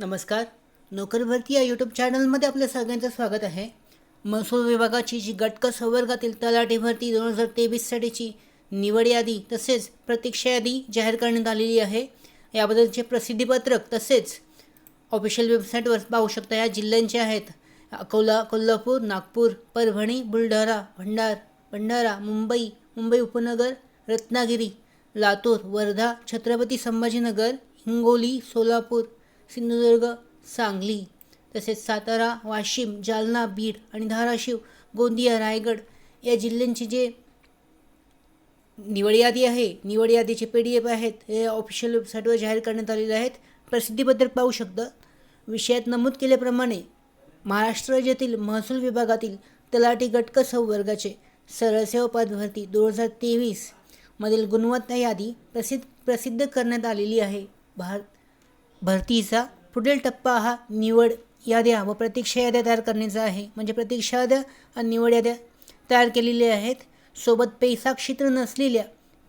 नमस्कार. नोकरभरती या यूट्यूब चॅनलमध्ये आपल्या सगळ्यांचं स्वागत आहे. महसूल विभागाची जी गटक संवर्गातील तलाठी भरती दोन हजार तेवीससाठीची निवड यादी तसेच प्रतीक्षा यादी जाहीर करण्यात आलेली आहे. याबद्दलचे प्रसिद्धीपत्रक तसेच ऑफिशियल वेबसाईटवर पाहू शकता. या जिल्ह्यांचे आहेत अकोला कोल्हापूर नागपूर परभणी बुलढाणा भंडार भंडारा मुंबई मुंबई उपनगर रत्नागिरी लातूर वर्धा छत्रपती संभाजीनगर हिंगोली सोलापूर सिंधुदुर्ग सांगली तसेच सातारा वाशिम जालना बीड आणि धाराशिव गोंदिया रायगड या जिल्ह्यांची जे निवड यादी आहे निवड यादीचे पी डी एफ आहेत हे ऑफिशियल वेबसाईटवर जाहीर करण्यात आलेले आहेत. प्रसिद्धीपत्रक पाहू शकता. विषयात नमूद केल्याप्रमाणे महाराष्ट्र राज्यातील महसूल विभागातील तलाठी गटक संवर्गाचे सरळ सेवा पद भरती दोन हजार तेवीसमधील गुणवत्ता यादी प्रसिद्ध प्रसिद्ध करण्यात आलेली आहे. भार भरतीचा पुढील टप्पा हा निवड याद्या व प्रतीक्षा याद्या तयार करण्याचा आहे. म्हणजे प्रतीक्षा याद्या आणि निवड याद्या तयार केलेल्या आहेत. सोबत पैसा क्षेत्र नसलेल्या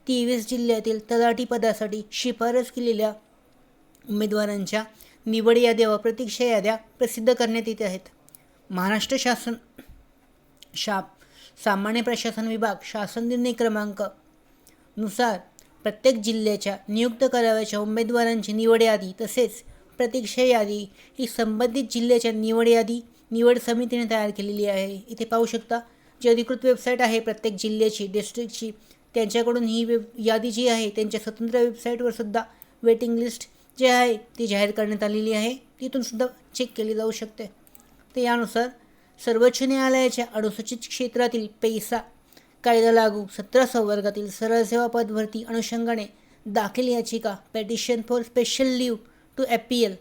तेवीस जिल्ह्यातील तलाठी पदासाठी शिफारस केलेल्या उमेदवारांच्या निवड याद्या व प्रतीक्षा याद्या प्रसिद्ध करण्यात येत आहेत. महाराष्ट्र शासन शा सामान्य प्रशासन विभाग शासन निर्णय क्रमांकनुसार प्रत्येक जिल्ह्याच्या नियुक्त कराव्याच्या उमेदवारांची निवड यादी तसेच प्रतीक्षा यादी ही संबंधित जिल्ह्याच्या निवड यादी निवड समितीने तयार केलेली आहे. इथे पाहू शकता जी अधिकृत वेबसाईट आहे प्रत्येक जिल्ह्याची डिस्ट्रिक्टची त्यांच्याकडून ही वेब यादी जी आहे त्यांच्या स्वतंत्र वेबसाईटवर सुद्धा वेटिंग लिस्ट जे आहे ती जाहीर करण्यात आलेली आहे. तिथून सुद्धा चेक केली जाऊ शकते. तर यानुसार सर्वोच्च न्यायालयाच्या अनुसूचित क्षेत्रातील पैसा कायदा लागू सतरा संवर्गातील सरळ सेवा पदभरती अनुषंगाने दाखल याचिका petition for special leave to appeal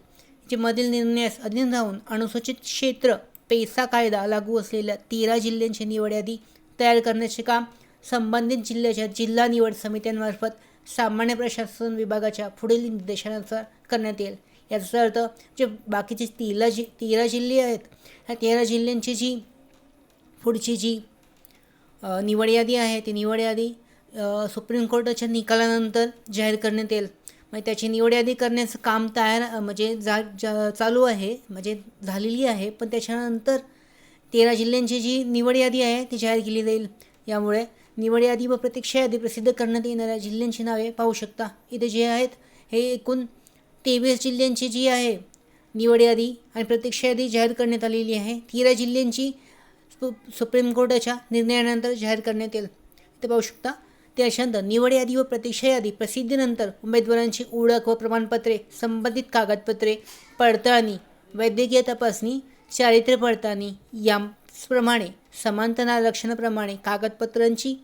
जे मधील निर्णयास अधीन राहून अनुसूचित क्षेत्र पैसा कायदा लागू असलेल्या तेरा जिल्ह्यांची निवड यादी तयार करण्याचे काम संबंधित जिल्ह्याच्या जिल्हा निवड समित्यांमार्फत सामान्य प्रशासन विभागाच्या पुढील निर्देशानुसार करण्यात येईल. याचा अर्थ जे बाकीचे तेरा जि तेरा जिल्हे आहेत ह्या तेरा जिल्ह्यांची जी पुढची जी निवड यादी आहे. ती निवड यादी सुप्रीम कोर्टाच्या निकालानंतर जाहीर करण्यात येईल. म्हणजे त्याची निवड यादी करण्याचं काम तयार म्हणजे जा जा चालू आहे म्हणजे झालेली आहे. पण त्याच्यानंतर तेरा जिल्ह्यांची जी निवड यादी आहे ती जाहीर केली जाईल. यामुळे निवड यादी व प्रतीक्षा यादी प्रसिद्ध करण्यात येणाऱ्या जिल्ह्यांची नावे पाहू शकता. इथे जे आहेत हे एकूण तेवीस जिल्ह्यांची जी आहे निवड यादी आणि प्रतीक्षा यादी जाहीर करण्यात आलेली आहे. तेरा जिल्ह्यांची सुप्रीम कोर्टाच्या निर्णयानंतर जाहीर करण्यात येईल. ते पाहू शकता त्याच्यानंतर निवड यादी व प्रतीक्षा यादी प्रसिद्धीनंतर उमेदवारांची ओळख व प्रमाणपत्रे संबंधित कागदपत्रे पडताळणी वैद्यकीय तपासणी चारित्र्य पडताळणी याप्रमाणे समांतर आरक्षणाप्रमाणे कागदपत्रांची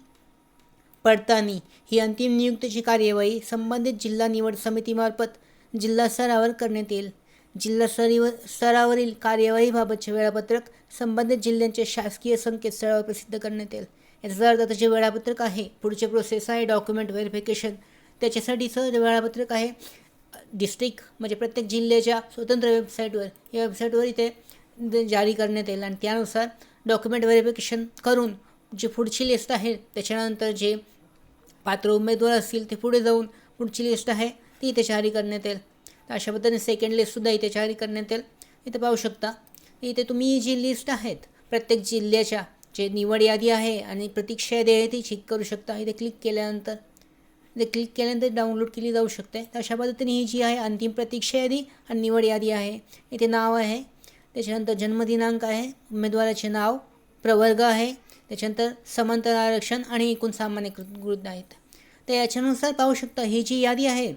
पडताळणी ही अंतिम नियुक्तीची कार्यवाही संबंधित जिल्हा निवड समितीमार्फत जिल्हा स्तरावर करण्यात येईल. जिल्हा स्तरीव स्तरावरील कार्यवाहीबाबतचे वेळापत्रक संबंधित जिल्ह्यांच्या शासकीय संकेतस्थळावर प्रसिद्ध करण्यात येईल. याचा अर्थ त्याचे वेळापत्रक आहे पुढचे प्रोसेस आहे डॉक्युमेंट व्हेरिफिकेशन त्याच्यासाठीचं जे वेळापत्रक आहे डिस्ट्रिक्ट म्हणजे प्रत्येक जिल्ह्याच्या स्वतंत्र वेबसाईटवर या वेबसाईटवर इथे जारी करण्यात येईल. आणि त्यानुसार डॉक्युमेंट व्हेरिफिकेशन करून जी पुढची लिस्ट आहे त्याच्यानंतर जे पात्र उमेदवार असतील ते पुढे जाऊन पुढची लिस्ट आहे ती इथे जारी करण्यात येईल. तर अशा पद्धतीने सेकंड लिस्टसुद्धा इथे जारी करण्यात येईल. इथे पाहू शकता इथे तुम्ही जी लिस्ट आहेत प्रत्येक जिल्ह्याच्या जे निवड यादी आहे आणि प्रतीक्षा यादी आहे ती चेक करू शकता. इथे क्लिक केल्यानंतर इथे क्लिक केल्यानंतर डाउनलोड केली जाऊ शकते. तर अशा पद्धतीने ही जी आहे अंतिम प्रतीक्षा यादी आणि निवड यादी आहे. इथे नाव आहे त्याच्यानंतर जन्मदिनांक आहे उमेदवाराचे नाव प्रवर्ग आहे त्याच्यानंतर समांतर आरक्षण आणि एकूण सामान्यकृत गृह आहेत. तर याच्यानुसार पाहू शकता ही जी यादी आहे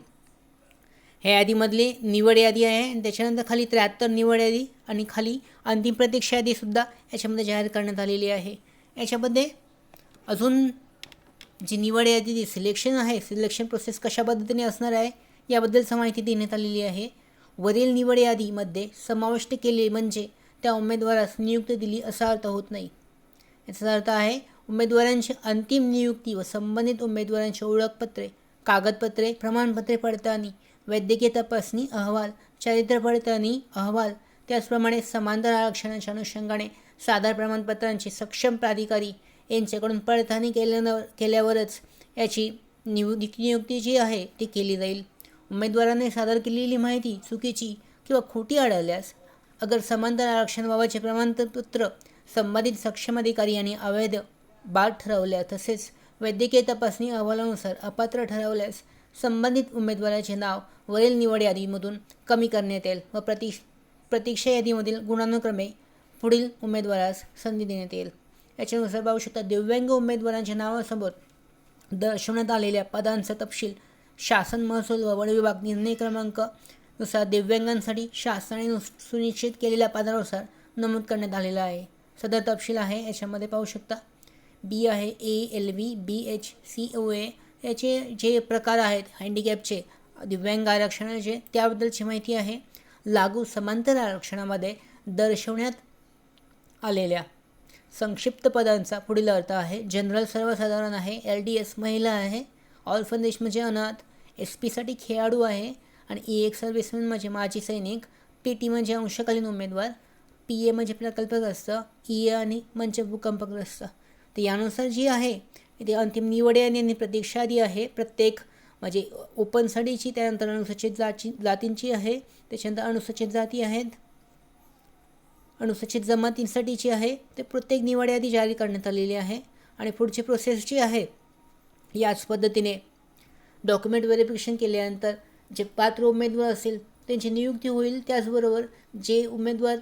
ह्या यादीमधली निवड यादी आहे. आणि त्याच्यानंतर खाली त्र्याहत्तर निवड यादी आणि खाली अंतिम प्रतीक्षा यादीसुद्धा याच्यामध्ये जाहीर करण्यात आलेली आहे. याच्यामध्ये अजून जी निवड यादी जी सिलेक्शन आहे सिलेक्शन प्रोसेस कशा पद्धतीने असणार आहे याबद्दलचं माहिती देण्यात आलेली आहे. वरील निवड यादीमध्ये समाविष्ट केले म्हणजे त्या उमेदवारास नियुक्ती दिली असा अर्थ होत नाही. याचा अर्थ आहे उमेदवारांची अंतिम नियुक्ती व संबंधित उमेदवारांची ओळखपत्रे कागदपत्रे प्रमाणपत्रे पडताळणी वैद्यकीय तपासणी अहवाल चारित्र्य पडताळणी अहवाल त्याचप्रमाणे समांतर आरक्षणाच्या अनुषंगाने सादर प्रमाणपत्रांची सक्षम प्राधिकारी यांच्याकडून पडताळणी केल्यानं केल्यावरच याची नियु नियुक्ती जी आहे ती केली जाईल. उमेदवाराने सादर केलेली माहिती चुकीची किंवा खोटी आढळल्यास अगर समांतर आरक्षणाबाबतचे प्रमाणपत्र संबंधित सक्षम अधिकारी यांनी अवैध बाद ठरवल्या तसेच वैद्यकीय तपासणी अहवालानुसार अपात्र ठरवल्यास संबंधित उमेदवाराचे नाव वरील निवड यादीमधून कमी करण्यात येईल व प्रतीक्ष प्रतीक्षा यादीमधील गुणानुक्रमे पुढील उमेदवारास संधी देण्यात येईल. याच्यानुसार पाहू शकता दिव्यांग उमेदवारांच्या नावासमोर दर्शवण्यात आलेल्या पदांचा तपशील शासन महसूल व वन विभाग निर्णय क्रमांकनुसार दिव्यांगांसाठी शासनाने सुनिश्चित केलेल्या पदानुसार नमूद करण्यात आलेला आहे. सदर तपशील आहे. याच्यामध्ये पाहू शकता बी आहे A L V B H C O A याचे जे प्रकार आहेत हँडिकॅपचे दिव्यांग आरक्षणाचे त्याबद्दलची माहिती आहे. लागू समांतर आरक्षणामध्ये दर्शवण्यात आलेल्या संक्षिप्त पदांचा पुढील अर्थ आहे जनरल सर्वसाधारण आहे एल डी एस महिला आहे ऑर्फनेज म्हणजे अनाथ एस पीसाठी खेळाडू आहे आणि ई एक सर्व्हिसमॅन म्हणजे माजी सैनिक पी टी म्हणजे अंशकालीन उमेदवार पी ए म्हणजे प्रकल्पग्रस्त ई ए आणि म्हणजे भूकंपग्रस्त तर यानुसार जी आहे इथे अंतिम निवड यांनी आणि प्रतीक्षा यादी आहे. प्रत्येक म्हणजे ओपनसाठीची त्यानंतर अनुसूचित जाची जातींची आहे. त्याच्यानंतर अनुसूचित जाती आहेत. अनुसूचित जमातींसाठीची आहे. ते प्रत्येक निवड यादी जारी करण्यात आलेली आहे. आणि पुढची प्रोसेस जी आहे याच पद्धतीने डॉक्युमेंट व्हेरिफिकेशन केल्यानंतर जे पात्र उमेदवार असेल त्यांची नियुक्ती होईल. त्याचबरोबर जे उमेदवार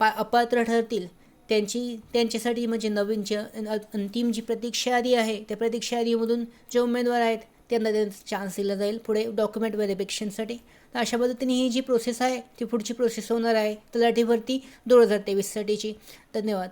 पा अपात्र ठरतील त्यांची त्यांच्यासाठी म्हणजे नवीन जे अंतिम जी प्रतीक्षा यादी आहे त्या प्रतीक्षा यादीमधून जे उमेदवार आहेत त्यांना त्यांचा चान्स दिला जाईल पुढे डॉक्युमेंट व्हेरिफिकेशनसाठी तर अशा पद्धतीने ही जी प्रोसेस आहे ती पुढची प्रोसेस होणार आहे तलाठी भरती दोन हजार तेवीससाठीची धन्यवाद.